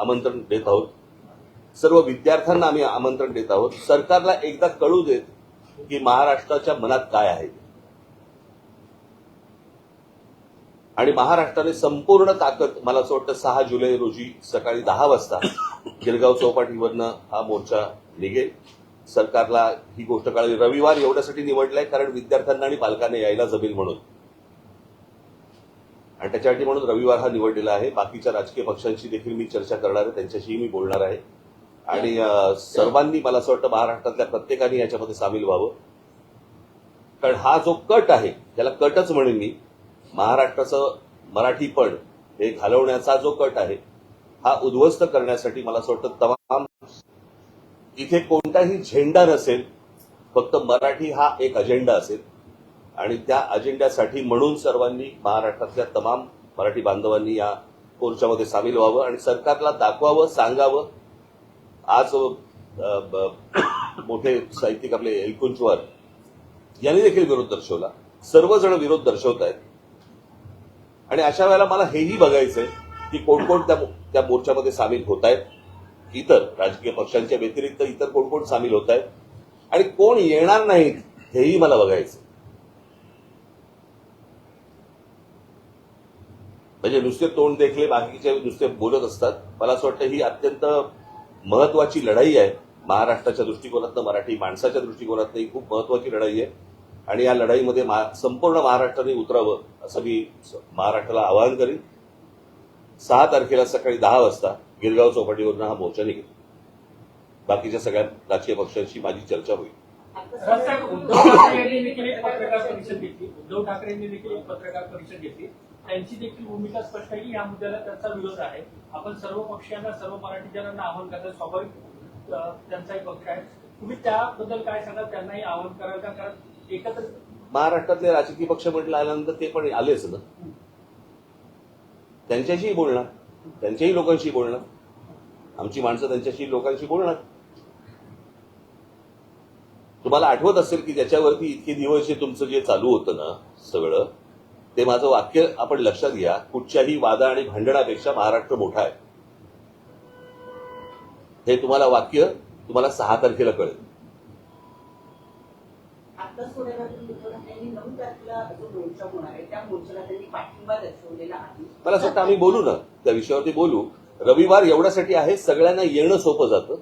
आमंत्रण देत आहोत. सर्व विद्यार्थ्यांना आम्ही आमंत्रण देत आहोत. सरकारला एकदा कळू देत की महाराष्ट्राच्या मनात काय आहे. आणि महाराष्ट्राने संपूर्ण ताकद मला असं वाटतं सहा जुलै रोजी सकाळी दहा वाजता गिरगाव चौपाटीवरनं हा मोर्चा निघेल. सरकारला ही गोष्ट कळली. रविवार एवढ्यासाठी निवडलाय कारण विद्यार्थ्यांना आणि पालकांना यायला जमेल म्हणून. आणि त्याच्यासाठी म्हणून रविवार हा निवडलेला आहे. बाकीच्या राजकीय पक्षांशी देखील मी चर्चा करणार आहे. त्यांच्याशीही मी बोलणार आहे. आणि सर्वांनी मला असं वाटतं महाराष्ट्रातल्या प्रत्येकाने याच्यामध्ये सामील व्हावं. कारण हा जो कट आहे त्याला कटच म्हणेन मी. महाराष्ट्राचं मराठीपण हे घालवण्याचा जो कट आहे हा उद्ध्वस्त करण्यासाठी मला असं वाटतं तमाम इथे कोणताही झेंडा नसेल फक्त मराठी हा एक अजेंडा असेल. आणि त्या अजेंड्यासाठी म्हणून सर्वांनी महाराष्ट्रातल्या तमाम मराठी बांधवांनी या मोर्चामध्ये सामील व्हावं आणि सरकारला दाखवावं सांगावं. आज मोठे साहित्यिक आपले एलकुंचवार यांनी देखील विरोध दर्शवला. सर्वजण विरोध दर्शवत आहेत. आणि अशा वेळेला मला हेही बघायचंय की कोण कोण त्या त्या मोर्चामध्ये सामील होत आहेत. इतर राजकीय पक्षांच्या व्यतिरिक्त इतर कोण कोण सामील होत आहेत. आणि कोण येणार नाहीत हेही मला बघायचं म्हणजे नुसते तोंड देखले बाकीचे नुसते बोलत असतात. मला असं वाटतं ही अत्यंत महत्वाची लढाई आहे. महाराष्ट्राच्या दृष्टिकोनातनं मराठी माणसाच्या दृष्टिकोनातनं ही खूप महत्वाची लढाई आहे. आणि या लढाईमध्ये मा- संपूर्ण महाराष्ट्राने उतरावं असं मी महाराष्ट्राला आवाहन करीन. सहा तारखेला सकाळी दहा वाजता गिरगाव चौपाटीवरून हा मोर्चा निघेल. बाकीच्या सगळ्या राजकीय पक्षांशी माझी चर्चा होईल. उद्धव ठाकरे यांनी देखील एक पत्रकार परिषद घेतली. उद्धव ठाकरे यांनी देखील एक पत्रकार परिषद घेतली. त्यांची देखील भूमिका स्पष्ट आहे की या मुद्द्याला त्यांचा विरोध आहे. आपण सर्व पक्षांना सर्व मराठी जणांना आवाहन करतात स्वाभाविक त्यांचा एक पक्ष आहे. तुम्ही त्याबद्दल काय सांगाल? त्यांनाही आवाहन कराल का? कारण एकत्र महाराष्ट्रातले राजकीय पक्ष म्हटलं आल्यानंतर ते पण आलेच ना. त्यांच्याशीही बोलणार त्यांच्याही लोकांशी बोलणार आमची माणसं त्यांच्याशी लोकांशी बोलणार तुम्हाला आठवत असेल की ज्याच्यावरती इतके दिवस जे तुमचं जे चालू होतं ना सगळं ते माझं वाक्य आपण लक्षात घ्या. कुठच्याही वादा आणि भांडणापेक्षा महाराष्ट्र मोठा आहे. हे तुम्हाला वाक्य तुम्हाला सहा तारखेला कळेल. मला असं वाटतं आम्ही बोलू ना. त्या विषयावरती बोलू. रविवार एवढ्यासाठी आहे सगळ्यांना येणं सोपं जातं.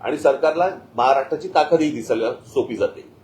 आणि सरकारला महाराष्ट्राची ताकदही दिसायला सोपी जाते.